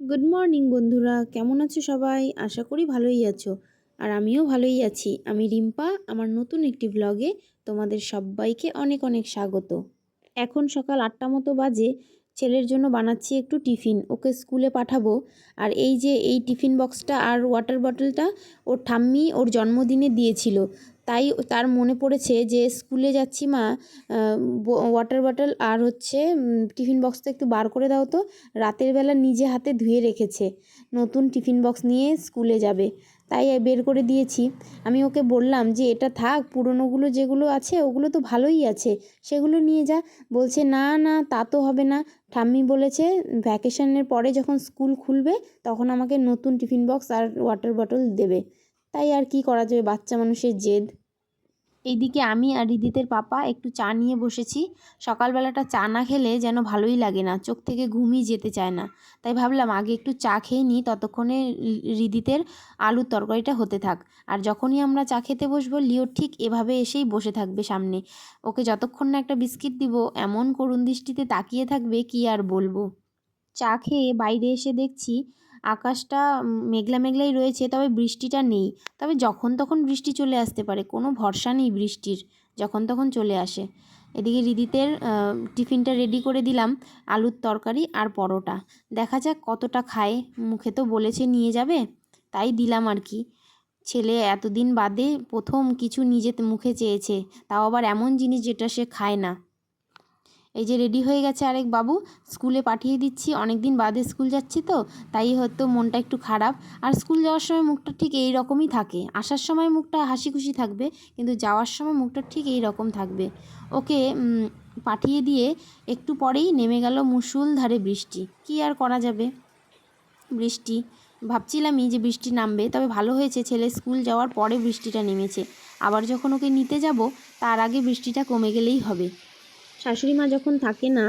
Good morning বন্ধুরা। কেমন আছো সবাই? আশা করি ভালোই আছো। আর আমিও ভালোই আছি। আমি রিম্পা, আমার নতুন একটি ব্লগে তোমাদের সবাইকে অনেক অনেক স্বাগত। এখন সকাল আটটা মতো বাজে। ছেলের জন্য বানাচ্ছি একটু টিফিন। ওকে স্কুলে পাঠাবো। আর এই যে এই টিফিন বক্সটা আর ওয়াটার বটলটা ওর ঠাম্মি ওর জন্মদিনে দিয়েছিল। তাই তার মনে পড়েছে যে স্কুলে যাচ্ছি মা ওয়াটার বটল আর হচ্ছে টিফিন বক্সটা একটু বার করে দাও তো। রাতের বেলা নিজে হাতে ধুয়ে রেখেছে। নতুন টিফিন বক্স নিয়ে স্কুলে যাবে। তাই বের করে দিয়েছি। আমি ওকে বললাম যে, এটা থাক, পুরনোগুলো যেগুলো আছে, ওগুলো তো ভালোই আছে। সেগুলো নিয়ে যা। বলছে, না না, তা তো হবে না। ঠাম্মি বলেছে ভ্যাকেশনের পরে যখন স্কুল খুলবে, তখন আমাকে নতুন টিফিন বক্স আর ওয়াটার বটল দেবে। তাই আর কি করা যাবে? বাচ্চা মানুষের জেদ। এইদিকে আমি আর রিদিতের পাপা একটু চা নিয়ে বসেছি। সকালবেলাটা চা না খেলে যেন ভালোই লাগে না, চোখ থেকে ঘুমই যেতে চায় না। তাই ভাবলাম আগে একটু চা খেয়ে নিই, ততক্ষণে রিদিতের আলুর তরকারিটা হতে থাক। আর যখনই আমরা চা খেতে বসবো, লিও ঠিক এভাবে এসেই বসে থাকবে সামনে। ওকে যতক্ষণ না একটা বিস্কিট দিব, এমন করুণ দৃষ্টিতে তাকিয়ে থাকবে কি আর বলব। চা খেয়ে বাইরে এসে দেখছি আকাশটা মেঘলা মেঘলাই রয়েছে, তবে বৃষ্টিটা নেই। তবে যখন তখন বৃষ্টি চলে আসতে পারে, কোনো ভরসা নেই বৃষ্টির, যখন তখন চলে আসে। এদিকে রিদিতের টিফিনটা রেডি করে দিলাম, আলুর তরকারি আর পরোটা। দেখা যাক কতটা খায়, মুখে তো বলেছে নিয়ে যাবে, তাই দিলাম আর কি। ছেলে এতদিন বাদে প্রথম কিছু নিজে মুখে চেয়েছে, তাও আবার এমন জিনিস যেটা সে খায় না। এই যে রেডি হয়ে গেছে আরেক বাবু স্কুলে পাঠিয়ে দিচ্ছি অনেক দিন বাদে স্কুল যাচ্ছি তো, তাই হয়তো মনটা একটু খারাপ। আর স্কুল যাওয়ার সময় মুখটা ঠিক এই রকমই থাকে। আসার সময় মুখটা হাসি খুশি থাকবে, কিন্তু যাওয়ার সময় মুখটা ঠিক এই রকম থাকবে। ওকে পাঠিয়ে দিয়ে একটু পরেই নেমে গেল মুসুলধারে বৃষ্টি। কি আর করা যাবে? বৃষ্টি। ভাবছিলামই যে বৃষ্টি নামবে, তবে ভালো হয়েছে, ছেলে স্কুল যাওয়ার পরে বৃষ্টিটা নেমেছে। আবার যখন ওকে নিতে যাব, তার আগে বৃষ্টিটা কমে গেলেই হবে। শাশুড়ি মা যখন থাকে না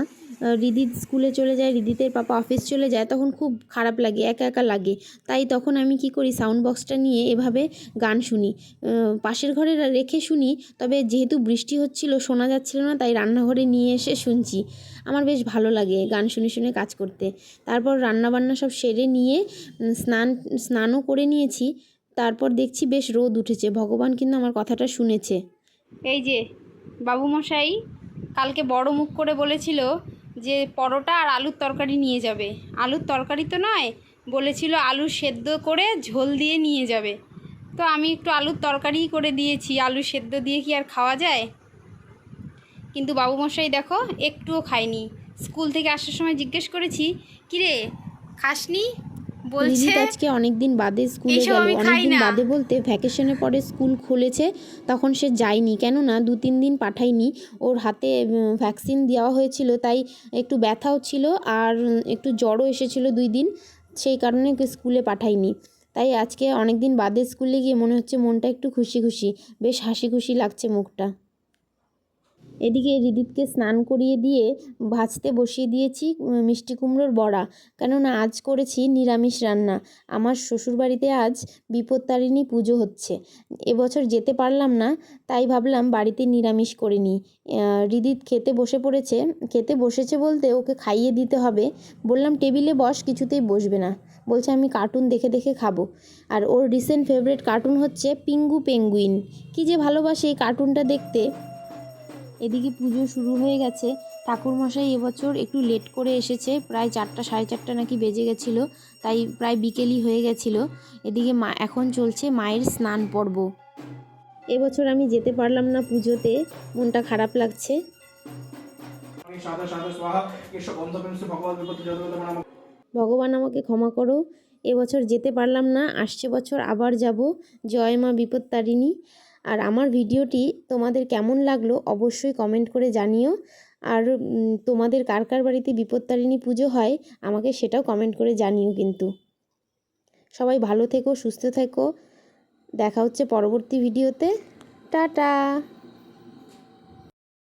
রিদিত স্কুলে চলে যায় রিদিতের পাপা অফিস চলে যায়, তখন খুব খারাপ লাগে, একা একা লাগে। তাই তখন আমি কি করি সাউন্ড বক্সটা নিয়ে এভাবে গান শুনি। পাশের ঘরে রেখে শুনি, তবে যেহেতু বৃষ্টি হচ্ছিল, শোনা যাচ্ছিল না, তাই রান্নাঘরে নিয়ে এসে শুনছি। আমার বেশ ভালো লাগে গান শুনে শুনে কাজ করতে। তারপর রান্নাবান্না সব সেরে নিয়ে স্নান, স্নানও করে নিয়েছি। তারপর দেখছি বেশ রোদ উঠেছে, ভগবান কিন্তু আমার কথাটা শুনেছে। এই যে, বাবুমশাই কালকে বড় মুখ করে বলেছিল যে পরোটা আর আলুর তরকারি নিয়ে যাবে। আলুর তরকারি তো নয়, বলেছিল আলু সেদ্ধ করে ঝোল দিয়ে নিয়ে যাবে। তো আমি একটু আলুর তরকারিই করে দিয়েছি, আলু সেদ্ধ দিয়ে কি আর খাওয়া যায়? কিন্তু বাবুমশাই দেখো, একটুও খায়নি। স্কুল থেকে আসার সময় জিজ্ঞেস করেছি, কিরে, খাসনি? বলছে আজকে অনেক দিন বাদে স্কুলে গেল। অনেক দিন বাদে বলতে ভ্যাকেশনের পরে স্কুল খুলেছে তখন সে যায়নি। কেননা দু তিন দিন পাঠায়নি। ওর হাতে ভ্যাকসিন দেওয়া হয়েছিল তাই একটু ব্যথাও ছিল আর একটু জ্বরও এসেছিল দুই দিন সেই কারণে স্কুলে পাঠায়নি। তাই আজকে অনেক দিন বাদে স্কুলে গিয়ে মনে হচ্ছে মনটা একটু খুশি খুশি। বেশ হাসি খুশি লাগছে মুখটা। এদিকে রিদিতকে স্নান করিয়ে দিয়ে ভাজতে বসিয়ে দিয়েছি মিষ্টি কুমড়োর বড়া। কেননা আজ করেছি নিরামিষ রান্না। আমার শ্বশুরবাড়িতে আজ বিপত্তারিণী পুজো হচ্ছে। এবছর যেতে পারলাম না, তাই ভাবলাম বাড়িতে নিরামিষ করে নিই। রিদিত খেতে বসে পড়েছে। খেতে বসেছে বলতে ওকে খাইয়ে দিতে হবে। বললাম, টেবিলে বস, কিছুতেই বসবে না। বলছে, আমি কার্টুন দেখে দেখে খাব। আর ওর রিসেন্ট ফেভারিট কার্টুন হচ্ছে পিঙ্গু পেঙ্গুইন। কী যে ভালোবাসে এই কার্টুনটা দেখতে। এদিকে পুজো শুরু হয়ে গেছে। ঠাকুরমশাই এবছর একটু লেট করে এসেছে। প্রায় চারটা সাড়ে চারটা নাকি বেজে গেছিল তাই প্রায় বিকেলই হয়ে গেছিল। এদিকে মা এখন চলছে মায়ের স্নান পর্ব। এবছর আমি যেতে পারলাম না পুজোতে মনটা খারাপ লাগছে। ভগবান আমাকে ক্ষমা করো। এবছর যেতে পারলাম না আসছে বছর আবার যাব। জয় মা বিপত্তারিণী। আর আমার ভিডিওটি তোমাদের কেমন লাগল অবশ্যই কমেন্ট করে জানিও। আর তোমাদের কার কার বাড়িতে বিপত্তারিণী পুজো হয় আমাকে সেটাও কমেন্ট করে জানিও কিন্তু। সবাই ভালো থেকো, সুস্থ থেকো। দেখা হচ্ছে পরবর্তী ভিডিওতে। টাটা!